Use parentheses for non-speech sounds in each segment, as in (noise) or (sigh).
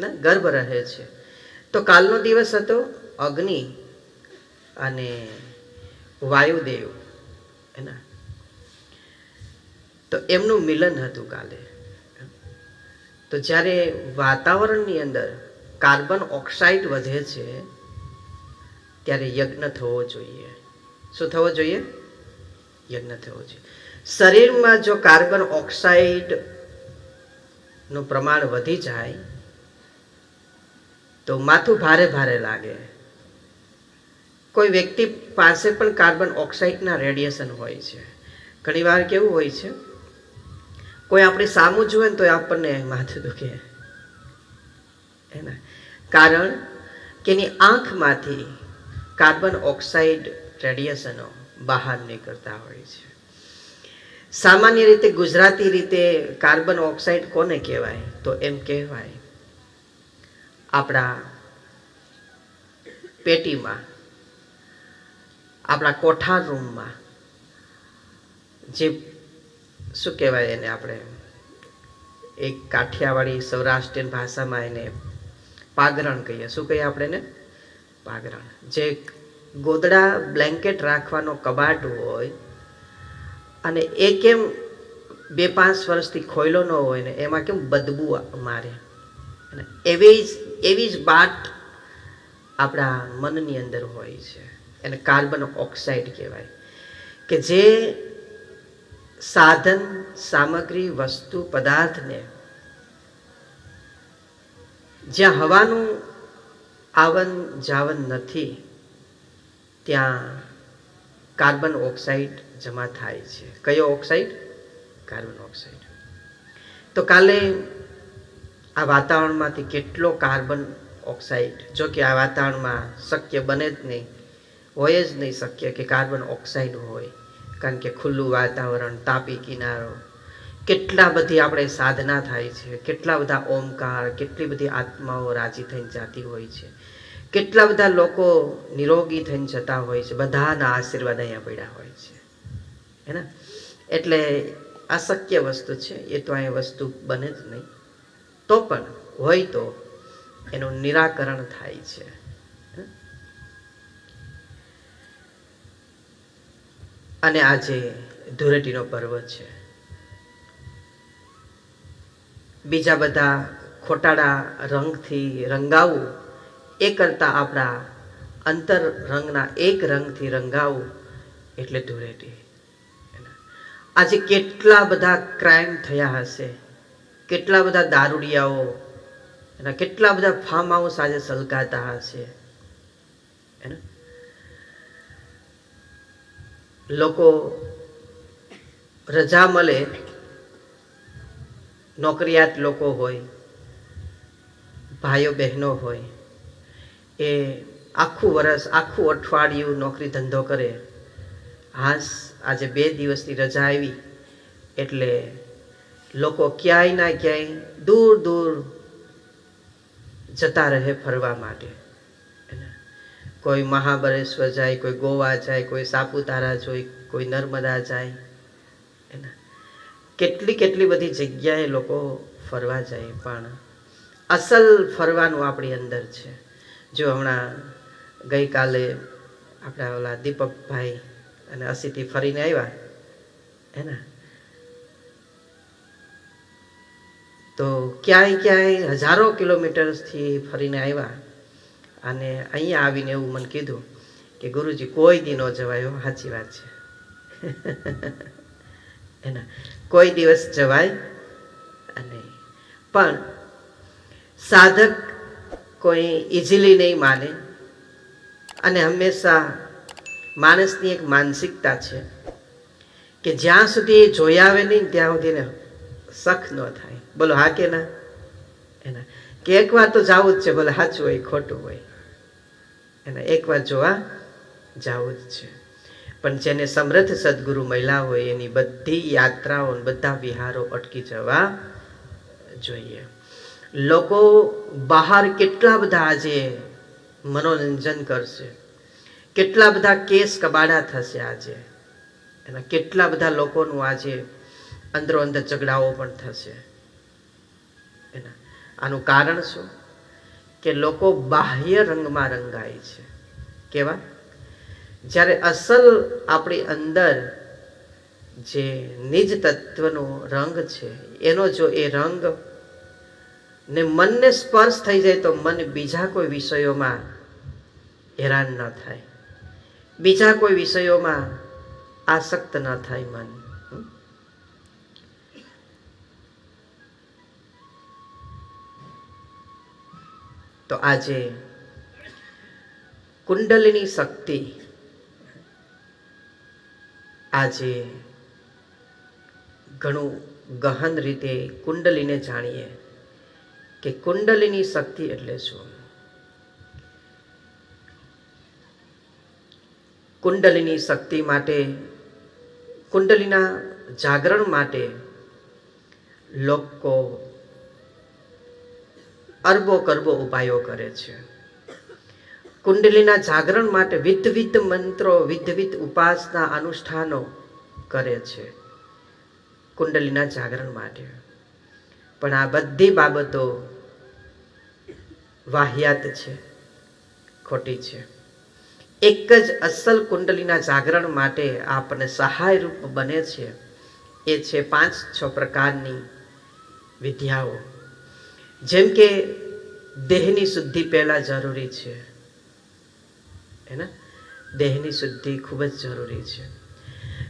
ના ગર્ભ રહે છે. તો કાલનો દિવસ હતો અગ્નિ અને વાયુદેવ એના. તો એમનું મિલન હતું કાલે. તો જ્યારે વાતાવરણની અંદર કાર્બન ઓક્સાઇડ વધે છે, ત્યારે યજ્ઞ થવો જોઈએ. શું થવો જોઈએ? યજ્ઞ થવો જોઈએ. શરીરમાં જો કાર્બન ઓક્સાઇડનું પ્રમાણ વધી જાય તો માથું ભારે ભારે લાગે. કોઈ વ્યક્તિ પાસે પણ કાર્બન ઓક્સાઇડના રેડિયેશન હોય છે. ઘણીવાર કેવું હોય છે? કોઈ આપણે સામું જુએ ને તો આપણને માથું દુખે. એના. કારણ કે એની આંખમાંથી કાર્બન ઓક્સાઇડ રેડિયેશનો બહાર નીકળતા હોય છે. સામાન્ય રીતે ગુજરાતી રીતે કાર્બન ઓક્સાઇડ કોને કહેવાય? તો એમ કહેવાય આપણા પેટીમાં, આપણા કોઠાર રૂમમાં, જે શું કહેવાય એને આપણે, એક કાઠિયાવાડી સૌરાષ્ટ્રીયન ભાષામાં એને પાગરણ કહીએ. શું કહીએ આપણે એને? પાગરણ. જે ગોદડા બ્લેન્કેટ રાખવાનો કબાટ હોય અને એ કેમ બે પાંચ વર્ષથી ખોયલો ન હોય ને, એમાં કેમ બદબુ મારે? અને એવી જ એવી જ બાટ આપણા મનની અંદર હોય છે. એને કાર્બન ઓક્સાઇડ કહેવાય. કે જે સાધન, સામગ્રી, વસ્તુ, પદાર્થને જ્યાં હવાનું આવન જાવન નથી, ત્યાં કાર્બન ઓક્સાઇડ જમા થાય છે. કયો ઓક્સાઇડ? Carbon oxide. તો કાલે આ વાતાવરણમાંથી કેટલો કાર્બન ઓક્સાઇડ, જો કે આ વાતાવરણમાં શક્ય બને જ નહીં, હોય જ નહીં શક્ય કે કાર્બન ઓક્સાઇડ હોય. કારણ કે ખુલ્લું વાતાવરણ, તાપી કિનારો, કેટલા બધી આપણે સાધના થાય છે, કેટલા બધા ઓમકાર, કેટલી બધી આત્માઓ રાજી થઈને જાતી હોય છે, કેટલા બધા લોકો નિરોગી થઈને જતા હોય છે, બધાના આશીર્વાદ અહીંયા પડ્યા હોય છે. હે ને? એટલે અશક્ય વસ્તુ છે, એ તો અહીંયા વસ્તુ બને જ નહીં. તો પણ હોય તો એનું નિરાકરણ થાય છે. અને આજે ધૂળેટીનો પર્વ છે, બીજા બધા ખોટાડા રંગથી રંગાવવું એ કરતાં આપણા અંતર રંગના એક રંગથી રંગાવવું એટલે ધૂળેટી. આજે કેટલા બધા ક્રાઇમ થયા હશે. કેટલા બધા દારૂડિયાઓ એના કેટલા બધા ફાર્મ હાઉસ આજે સલગાતા હશે લોકો રજા મળે, નોકરિયાત લોકો હોય, ભાઈઓ બહેનો હોય, એ આખું વરસ, આખું અઠવાડિયું નોકરી ધંધો કરે. હાસ આજે બે દિવસની રજા આવી, એટલે લોકો ક્યાંય ના ક્યાંય દૂર દૂર જતા રહે ફરવા માટે. કોઈ મહાબળેશ્વર જાય, કોઈ ગોવા જાય, કોઈ સાપુતારા જોઈ, કોઈ નર્મદા જાય. એના કેટલી કેટલી બધી જગ્યાએ લોકો ફરવા જાય, પણ અસલ ફરવાનું આપણી અંદર છે. જો હમણાં ગઈકાલે આપણા ઓલા દીપકભાઈ અને અસીથી ફરીને આવ્યા, એના તો ક્યાંય ક્યાંય હજારો કિલોમીટર્સથી ફરીને આવ્યા અને અહીંયા આવીને એવું મને કીધું કે ગુરુજી, કોઈ દી ન જવાય સાચી વાત છે. (laughs) એના, કોઈ દિવસ જવાય અને પણ સાધક કોઈ ઇઝીલી નહીં માને અને હંમેશા માણસની એક માનસિકતા છે કે જ્યાં સુધી જોઈ આવે નહીં, ત્યાં સુધી સખ ન થાય. બોલો, હા કે ના? એના. કે એકવાર તો જવું જ છે ભલે સાચું હોય ખોટું હોય? એના એકવાર જોવા જવું જ છે. પણ જેને સમૃદ્ધ સદગુરુ મહિલા હોય, એની બધી યાત્રાઓ બધા વિહારો અટકી જવા જોઈએ. લોકો બહાર કેટલા બધા આજે મનોરંજન કરશે. કેટલા બધા કેસ કબાડા થશે આજે. એના, કેટલા બધા લોકોનું આજે અંદરો અંદર ઝઘડાઓ પણ થશે. એના, આનું કારણ શું? કે લોકો બાહ્ય રંગમાં રંગાય છે. કેવા? જ્યારે અસલ આપણી અંદર જે નિજ તત્વનો રંગ છે, એનો જો એ રંગ ને મનને સ્પર્શ થઈ જાય તો મન બીજા કોઈ વિષયોમાં હેરાન ન થાય. બીજા કોઈ વિષયોમાં આસક્ત ન થાય મન. તો આજે કુંડલીની શક્તિ આજે ઘણું ગહન રીતે કુંડલીને જાણીએ કે કુંડલીની શક્તિ એટલે શું? કુંડલીની શક્તિ માટે, કુંડલીના જાગરણ માટે લોકો અરબો કરબો ઉપાયો કરે છે. કુંડલીના જાગરણ માટે વિધ વિધ મંત્રો વિધ વિધ ઉપાસના અનુષ્ઠાનો કરે છે કુંડલીના જાગરણ માટે. પણ આ બધી બાબતો વાહિયાત છે, ખોટી છે. એક જ અસલ કુંડલીના જાગરણ માટે આપણને સહાયરૂપ બને છે. એ છે પાંચ છ પ્રકારની વિદ્યાઓ. જેમ કે દેહની શુદ્ધિ પહેલાં જરૂરી છે. હે ને? દેહની શુદ્ધિ ખૂબ જ જરૂરી છે.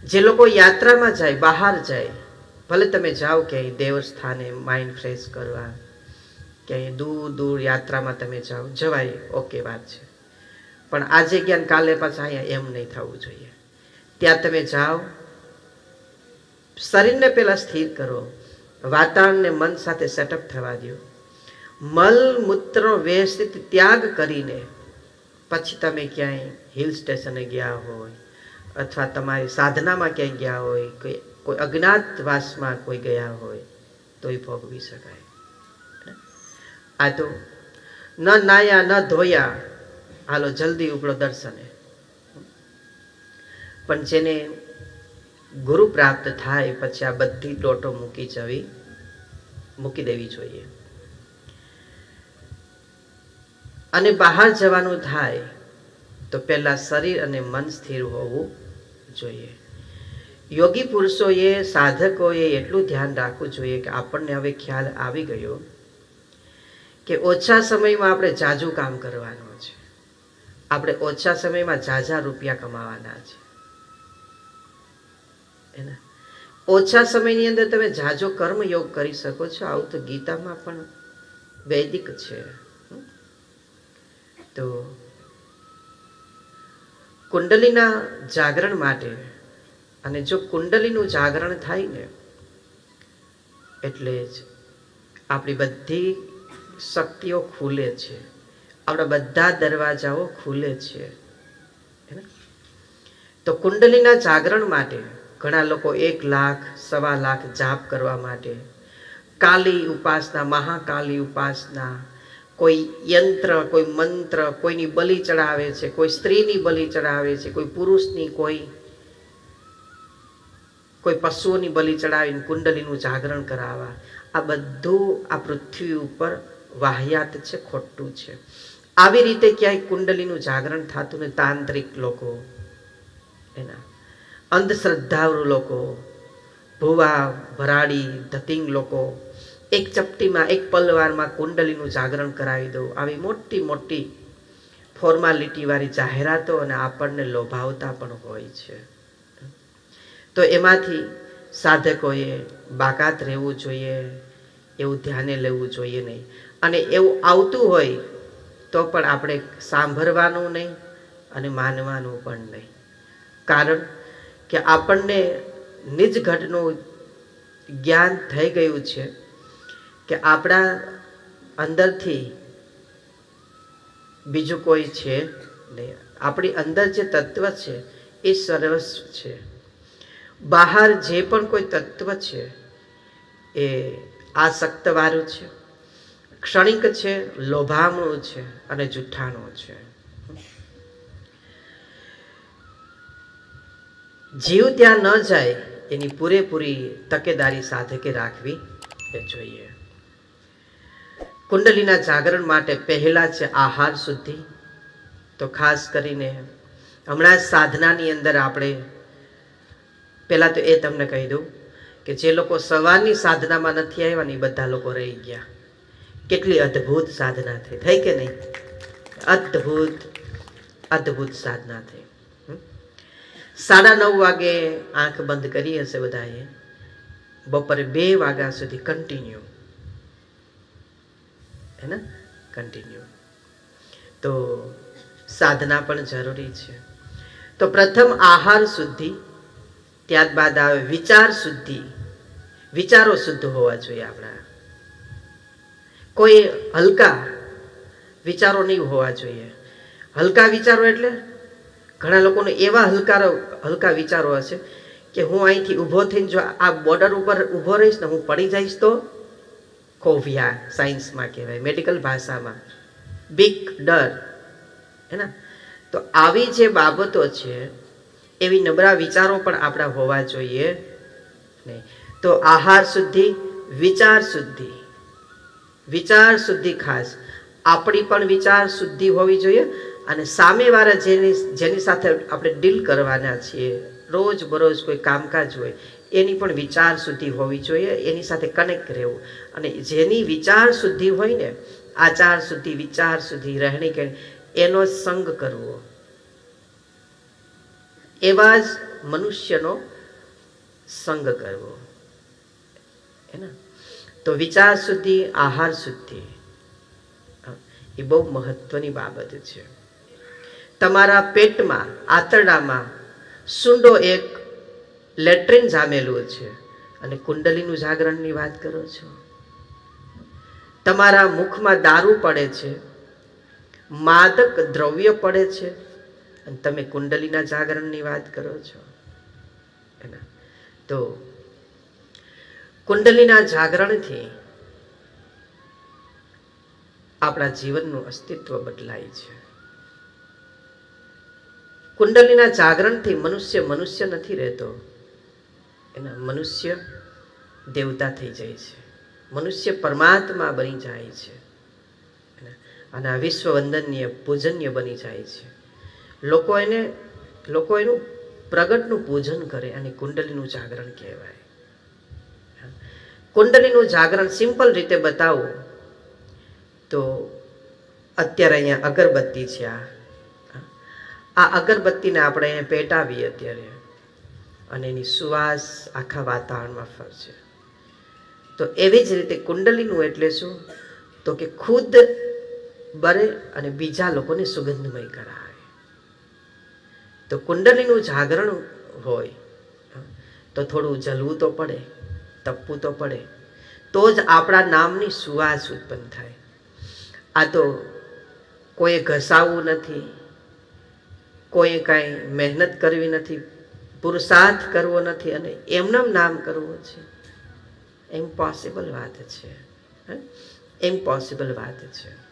જે લોકો યાત્રામાં જાય, બહાર જાય, ભલે તમે જાઓ ક્યાંય દેવસ્થાને માઇન્ડ ફ્રેશ કરવા, ક્યાંય દૂર દૂર યાત્રામાં તમે જાઓ, જવાય, ઓકે વાત છે. પણ આજે જ્ઞાન કાલે પાછા અહીંયા એમ નહીં થવું જોઈએ. ત્યાં તમે જાઓ, શરીરને પહેલાં સ્થિર કરો, વાતાવરણને મન સાથે સેટઅપ થવા દો મલ મૂત્ર વ્યવસ્થિત ત્યાગ કરીને પછી તમે ક્યાંય હિલ સ્ટેશને ગયા હોય અથવા તમારી સાધનામાં ક્યાંય ગયા હોય કોઈ કોઈ અજ્ઞાતવાસમાં કોઈ ગયા હોય તો એ ભોગવી શકાય. આ તો ન નાયા, ન ધોયા. હાલો, જલ્દી ઉપડો દર્શને. પણ જેને ગુરુ પ્રાપ્ત થાય, પછી આ બધી લોટો મૂકી જવી, મૂકી દેવી જોઈએ. અને બહાર જવાનું થાય, તો પહેલાં શરીર અને મન સ્થિર હોવું જોઈએ. યોગી પુરુષોએ, સાધકોએ એટલું ધ્યાન રાખવું જોઈએ કે આપણને હવે ખ્યાલ આવી ગયો કે ઓછા સમયમાં આપણે જાજુ કામ કરવાનું છે. આપણે ઓછા સમયમાં ઝાઝા રૂપિયા કમાવાના છે. એના ઓછા સમયની અંદર તમે ઝાઝો કર્મ યોગ કરી શકો છો. આવું તો ગીતામાં પણ વૈદિક છે? તો કુંડલીના જાગરણ માટે, અને જો કુંડલીનું જાગરણ થાય ને, એટલે જ આપણી બધી શક્તિઓ ખુલે છે. આપણા બધા દરવાજાઓ ખુલે છે. તો કુંડલીના જાગરણ માટે ઘણા લોકો એક લાખ, સવા લાખ જાપ કરવા માટે કાલી ઉપાસના, મહાકાલી ઉપાસના કોઈ યંત્ર, કોઈ મંત્ર, કોઈની બલિ ચડાવે છે, કોઈ સ્ત્રીની બલિ ચડાવે છે, કોઈ પુરુષની, કોઈ કોઈ પશુઓની બલિ ચડાવીને કુંડલીનું જાગરણ કરાવવા. આ બધું આ પૃથ્વી ઉપર વાહિયાત છે, ખોટું છે. આવી રીતે ક્યાંય કુંડલીનું જાગરણ થતું ને તાંત્રિક લોકો, એના અંધશ્રદ્ધાળુ લોકો, ભુવા, ભરાડી, ધતિંગ લોકો એક ચપટીમાં, એક પલવારમાં કુંડલીનું જાગરણ કરાવી દઉં. આવી મોટી મોટી ફોર્માલિટીવાળી જાહેરાતો અને આપણને લોભાવતા પણ હોય છે. તો એમાંથી સાધકોએ બાકાત રહેવું જોઈએ, એવું ધ્યાને લેવું જોઈએ નહીં. અને એવું આવતું હોય તો પણ આપણે સાંભળવાનું નહીં અને માનવાનું પણ નહીં. કારણ કે આપણને નિજ ઘટનું જ્ઞાન થઈ ગયું છે કે આપણા અંદરથી બીજું કોઈ છે નહીં. આપણી અંદર જે તત્વ છે એ સર્વસ્વ છે. બહાર જે પણ કોઈ તત્વ છે એ આસક્તવાળું છે, ક્ષણિક છે, લોભામણું છે અને જુઠ્ઠાણું છે. જીવ ત્યાં ન જાય એની પૂરેપૂરી તકેદારી સાધકે રાખવી જોઈએ. કુંડલીના જાગરણ માટે પહેલા છે આહાર શુદ્ધિ તો ખાસ કરીને હમણાં સાધનાની અંદર આપણે પહેલાં તો એ તમને કહી દઉં કે જે લોકો સવારની સાધનામાં નથી આવ્યા ને એ બધા લોકો રહી ગયા. કેટલી અદ્ભુત સાધના થઈ. થઈ કે નહીં? અદ્ભુત અદ્ભુત સાધના થઈ. સાડા નવ વાગે આંખ બંધ કરી હશે બધાએ. બપોરે બે વાગ્યા સુધી કન્ટિન્યુ હે ને કન્ટિન્યુ તો સાધના પણ જરૂરી છે. તો પ્રથમ આહાર શુદ્ધિ, ત્યારબાદ આવે વિચાર શુદ્ધિ. વિચારો શુદ્ધ હોવા જોઈએ આપણા. કોઈ હલકા વિચારો નહીં હોવા જોઈએ. હલકા વિચારો એટલે ઘણા લોકોને એવા હલકા હલકા વિચારો હશે કે હું અહીંથી ઊભો થઈને જો આ બોર્ડર ઉપર ઊભો રહીશ ને હું પડી જઈશ તો કોવિયા, સાયન્સમાં કહેવાય, મેડિકલ ભાષામાં. બીક ડર હે ને? તો આવી જે બાબતો છે, એવી નબળા વિચારો પણ આપણા હોવા જોઈએ. તો આહાર શુદ્ધિ, વિચાર શુદ્ધિ. વિચાર શુદ્ધિ ખાસ. આપણી પણ વિચાર શુદ્ધિ હોવી જોઈએ અને સામેવાળા જેની જેની સાથે આપણે ડીલ કરવાના છીએ રોજ બરોજ કોઈ કામકાજ હોય એની પણ વિચાર શુદ્ધિ હોવી જોઈએ, એની સાથે કનેક્ટ રહેવું. અને જેની વિચાર શુદ્ધિ હોય ને, આચાર શુદ્ધિ, વિચાર શુદ્ધિ, રહેણી કે એનો સંગ કરવો. એવા જ મનુષ્યનો સંગ કરવો. હે તો વિચાર શુદ્ધિ, આહાર શુદ્ધિ. એ બહુ મહત્વની બાબત છે. તમારા પેટમાં, આંતરડામાં, સુંડો એક લેટ્રિન જામેલું છે. અને કુંડલીનું જાગરણની વાત કરો છો? તમારા મુખમાં દારૂ પડે છે. માદક દ્રવ્ય પડે છે. અને તમે કુંડલીના જાગરણની વાત કરો છો. તો કુંડલીના જાગરણથી આપણા જીવનનું અસ્તિત્વ બદલાય છે. કુંડલીના જાગરણથી મનુષ્ય મનુષ્ય નથી રહેતો. એના મનુષ્ય દેવતા થઈ જાય છે. મનુષ્ય પરમાત્મા બની જાય છે. અને વિશ્વ વંદનીય પૂજનીય બની જાય છે. લોકો એને, લોકો એનું પ્રગટનું પૂજન કરે અને કુંડલીનું જાગરણ કહેવાય. કુંડલીનું જાગરણ સિમ્પલ રીતે બતાવું તો અત્યારે અહીંયા અગરબત્તી છે આ. આ અગરબત્તીને આપણે અહીંયા પેટાવીએ અત્યારે. અને એની સુવાસ આખા વાતાવરણમાં ફરશે તો એવી જ રીતે કુંડલીનું એટલે શું? તો કે ખુદ બરે અને બીજા લોકોને સુગંધમય કરાવે. તો કુંડલીનું જાગરણ હોય, તો થોડું જલવું તો પડે, તપવું તો પડે, તો જ આપણા નામની સુવાસ ઉત્પન્ન થાય. આ તો કોઈએ ઘસાવવું નથી, કોઈએ કાંઈ મહેનત કરવી નથી પુરુષાર્થ કરવો નથી અને એમનું નામ કરવું છે. ઇમ્પોસિબલ વાત છે. ઇમ્પોસિબલ વાત છે.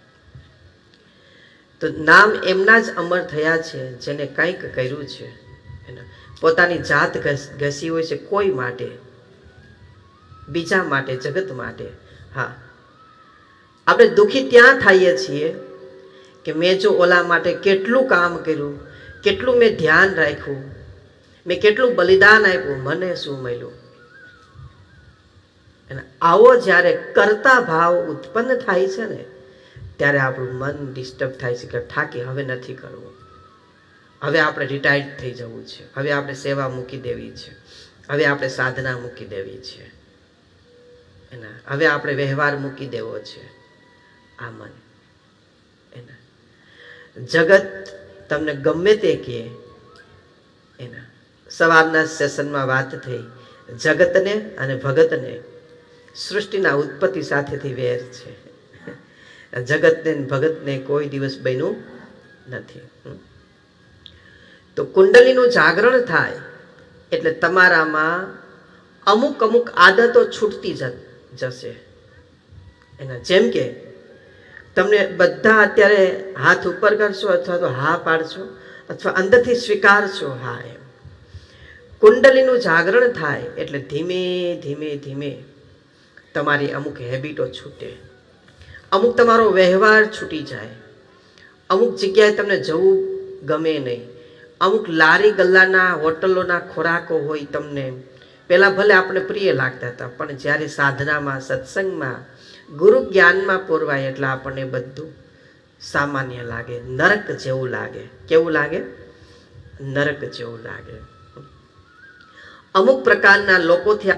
તો નામ એમના જ અમર થયા છે, જેને કંઈક કર્યું છે. પોતાની જાત ઘસ- હોય છે કોઈ માટે? બીજા માટે, જગત માટે? હા. આપણે દુઃખી ત્યાં થઈએ છીએ કે મેં જો ઓલા માટે કેટલું કામ કર્યું, કેટલું મેં ધ્યાન રાખ્યું મેં કેટલું બલિદાન આપ્યું, મને શું મળ્યું? અને આવો જ્યારે કરતા ભાવ ઉત્પન્ન થાય છે ને, ત્યારે આપણું મન ડિસ્ટર્બ થાય છે કે ઠાકી હવે નથી કરવું. હવે આપણે રિટાયર્ડ થઈ જવું છે. હવે આપણે સેવા મૂકી દેવી છે. હવે આપણે સાધના મૂકી દેવી છે. એના, હવે આપણે વ્યવહાર મૂકી દેવો છે. આ મન. એના. જગત તમને ગમે તે કહે, એના. સવારના સેશનમાં વાત થઈ. જગતને અને ભગતને સૃષ્ટિના ઉત્પત્તિ સાથેથી વેર છે. જગતને ભગતને કોઈ દિવસ બન્યું નથી. તો કુંડલીનું જાગરણ થાય એટલે તમારામાં અમુક અમુક આદતો છૂટતી જશે. એના જેમ કે તમને બધા અત્યારે હાથ ઉપર કરશો અથવા તો હા પાડશો અથવા અંદરથી સ્વીકારશો હા એમ કુંડલીનું જાગરણ થાય એટલે ધીમે ધીમે ધીમે તમારી અમુક હેબિટો છૂટે. અમુક તમારો વ્યવહાર છૂટી જાય. અમુક જગ્યાએ તમને જવું ગમે નહીં. અમુક લારી ગલ્લાના, હોટલોના ખોરાકો હોય તમને. પહેલાં ભલે આપણે પ્રિય લાગતા હતા, પણ જ્યારે સાધનામાં, સત્સંગમાં, ગુરુ જ્ઞાનમાં પૂરવાય એટલે આપણને બધું સામાન્ય લાગે. નરક જેવું લાગે. કેવું લાગે? નરક જેવું લાગે. અમુક પ્રકારના લોકોથી